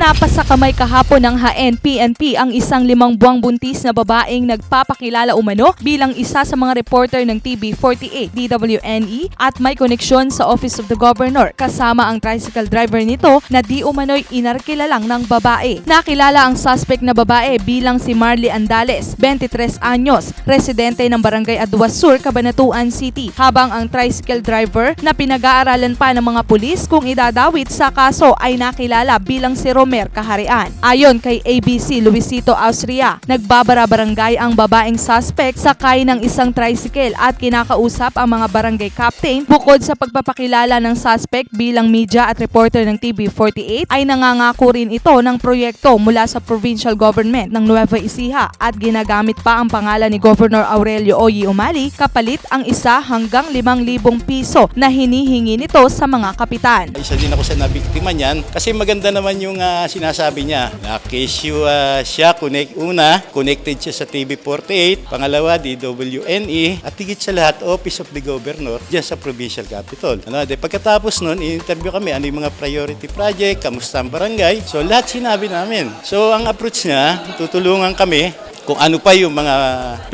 Napasakamay kahapon ng HNPNP ang isang limang buwang buntis na babaeng nagpapakilala umano bilang isa sa mga reporter ng TV48 DWNE at may koneksyon sa Office of the Governor kasama ang tricycle driver nito na di umano'y inarkilalang ng babae. Nakilala ang suspect na babae bilang si Marley Andales, 23 anyos, residente ng Barangay Aduas Sur, Cabanatuan City, habang ang tricycle driver na pinag-aaralan pa ng mga pulis kung idadawit sa kaso ay nakilala bilang si Romer Kaharian. Ayon kay ABC Luisito Austria, nagbabara-barangay ang babaeng suspect sakay ng isang tricycle at kinakausap ang mga barangay captain bukod sa pagpapakilala ng suspect bilang media at reporter ng TV48 ay nangangako rin ito ng proyekto mula sa provincial government ng Nueva Ecija at ginagamit pa ang pangalan ni Governor Aurelio Oyi Umali kapalit ang isa hanggang 5,000 piso na hinihingi nito sa mga kapitan. Isa din ako sa nabiktima niyan kasi maganda naman yung ah, sinasabi niya. Na case you, ah, siya, connect, una, connected siya sa TV48, pangalawa, DWNE, at higit sa lahat, Office of the Governor, dyan sa Provincial Capital. Ano, de, pagkatapos nun, in-interview kami, ano yung mga priority project, kamusta ang barangay. So lahat sinabi namin. So ang approach niya, tutulungan kami kung ano pa yung mga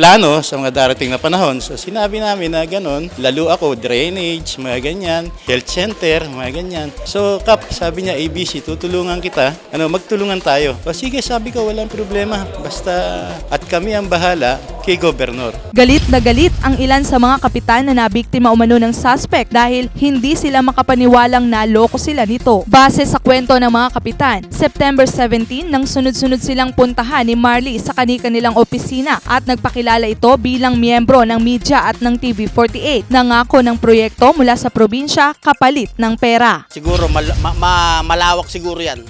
plano sa mga darating na panahon. So sinabi namin na ganun, lalo ako, drainage, mga ganyan, health center, mga ganyan. So Kap, sabi niya, ABC, tutulungan kita, ano, magtulungan tayo. O sige, sabi ko, walang problema. Basta, at kami ang bahala kay Governor. Galit na galit ang ilan sa mga kapitan na nabiktima umano ng suspect dahil hindi sila makapaniwalang naloko sila nito. Base sa kwento ng mga kapitan, September 17 nang sunod-sunod silang puntahan ni Marley sa kani-kanilang opisina at nagpakilala ito bilang miyembro ng media at ng TV48. Nangako ng proyekto mula sa probinsya kapalit ng pera. Siguro mal- ma- ma- malawak siguro 'yan.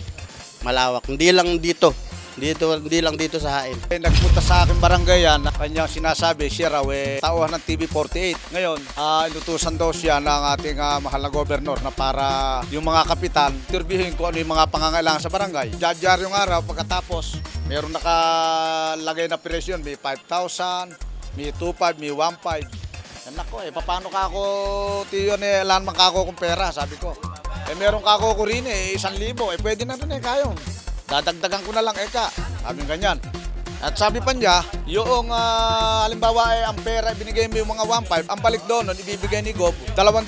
Malawak. Hindi lang dito. Dito hindi lang dito sa Hain. Eh, nagpunta sa akin barangay yan, kanyang sinasabi, siya raw eh, tauhan ng TV48. Ngayon, ah, inutusan daw siya ng ating ah, mahal na gobernador na para yung mga kapitan, interviewin ko ano yung mga pangangailangan sa barangay. Jajar yung araw, pagkatapos, meron nakalagay na presyon, may 5,000, may 2,500, may 1,500. Eh, Nako eh, paano ka ako, tiyo ni Alan man kako kong pera, sabi ko. Eh meron kako ko rin eh, isang libo, eh pwede na rin eh kayo. Dadagdagan ko na lang eka, sabi ganyan. At sabi pa niya, yung ah, halimbawa ay ang pera binigay mo yung mga 1.5, ang balik doon, nun, ibibigay ni Gob, 200,000.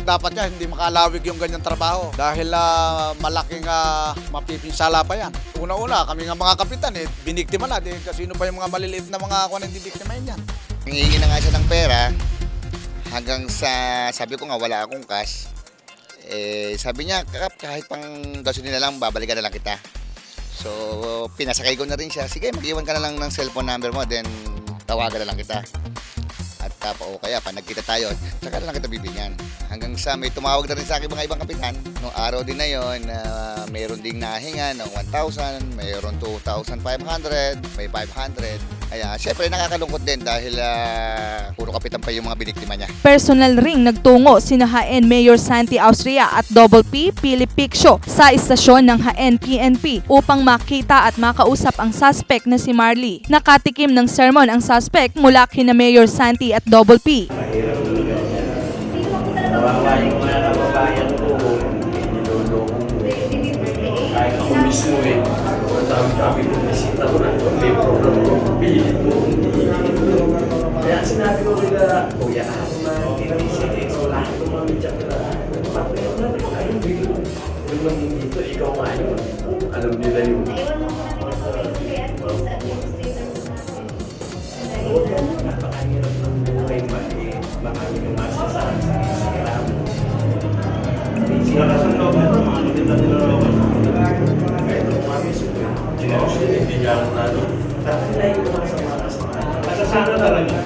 Dapat niya hindi makalawig yung ganyang trabaho dahil ah, malaking ah, mapipinsala pa yan. Una-una, kami nga mga kapitan eh, biniktima na, di, kasino pa yung mga maliliit na mga kuwan hindi biktimahin yan. Nangihingi na nga siya ng pera hanggang sa sabi ko nga wala akong cash. Eh, sabi niya, "Kap, kahit pang gasolina lang, babalikan na lang kita. So, pinasakay ko na rin siya. Sige, mag-iwan ka na lang ng cellphone number mo, then tawagan na lang kita. At uh, o kaya, pa nagkita tayo, tsaka na lang kita bibigyan. Hanggang sa may tumawag na rin sa akin mga ibang kapitan. Noong araw din na yon, uh, mayroon ding nahinga ng 1,000, mayroon 2,500, may 500. Kaya, syempre nakakalungkot din dahil ah, puro kapitan pa yung mga biniktima niya. Personal ring nagtungo sina HN Mayor Santi Austria at Double P Philip Piccio sa istasyon ng HN PNP upang makita at makausap ang suspect na si Marley. Nakatikim ng sermon ang suspect mula kina Mayor Santi at Double P. bisita ko na may program ko, pilit mo. Kaya sinabi ko nila, Kuya, ako na tinamisiti, so lahat ng mga media ko na, patay na, ayun, dito. Yung nang dito, ikaw nga yun. Alam nila yung napakahirap ng buhay. Marami kang masasahan sa Instagram. Sila din, hindi niya ako nalo. Tapos na yung mga sama kasama. Talaga.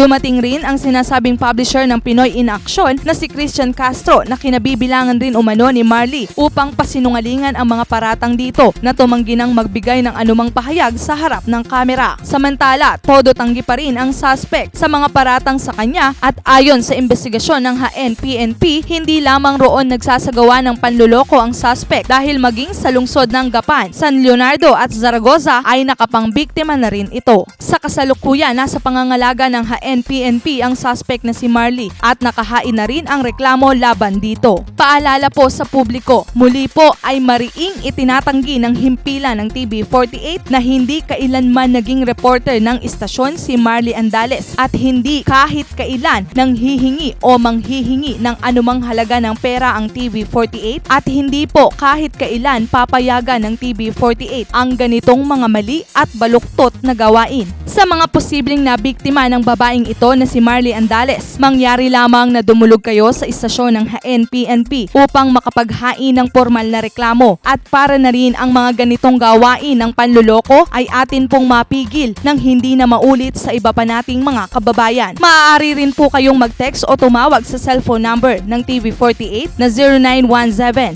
Dumating rin ang sinasabing publisher ng Pinoy in Action na si Christian Castro na kinabibilangan rin umano ni Marley upang pasinungalingan ang mga paratang dito na tumanggi ng magbigay ng anumang pahayag sa harap ng kamera. Samantala, todo tanggi pa rin ang suspect sa mga paratang sa kanya at ayon sa investigasyon ng HNPNP, hindi lamang roon nagsasagawa ng panluloko ang suspect dahil maging sa lungsod ng Gapan, San Leonardo at Zaragoza ay nakapangbiktima na rin ito. Sa kasalukuyan, nasa pangangalaga ng HNPNP HNPNP ang suspect na si Marley at nakahain na rin ang reklamo laban dito. Paalala po sa publiko, muli po ay mariing itinatanggi ng himpilan ng TV48 na hindi kailanman naging reporter ng istasyon si Marley Andales at hindi kahit kailan nang hihingi o manghihingi ng anumang halaga ng pera ang TV48 at hindi po kahit kailan papayagan ng TV48 ang ganitong mga mali at baluktot na gawain. Sa mga posibleng nabiktima ng babaeng ito na si Marley Andales, mangyari lamang na dumulog kayo sa istasyon ng HNPNP upang makapaghain ng formal na reklamo at para na rin ang mga ganitong gawain ng panluloko ay atin pong mapigil nang hindi na maulit sa iba pa nating mga kababayan. Maaari rin po kayong mag-text o tumawag sa cellphone number ng TV48 na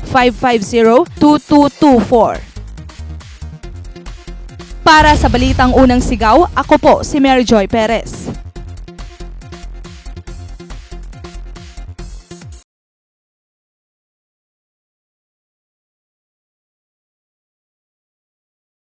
0917-550-2224. Para sa Balitang Unang Sigaw, ako po si Mary Joy Perez.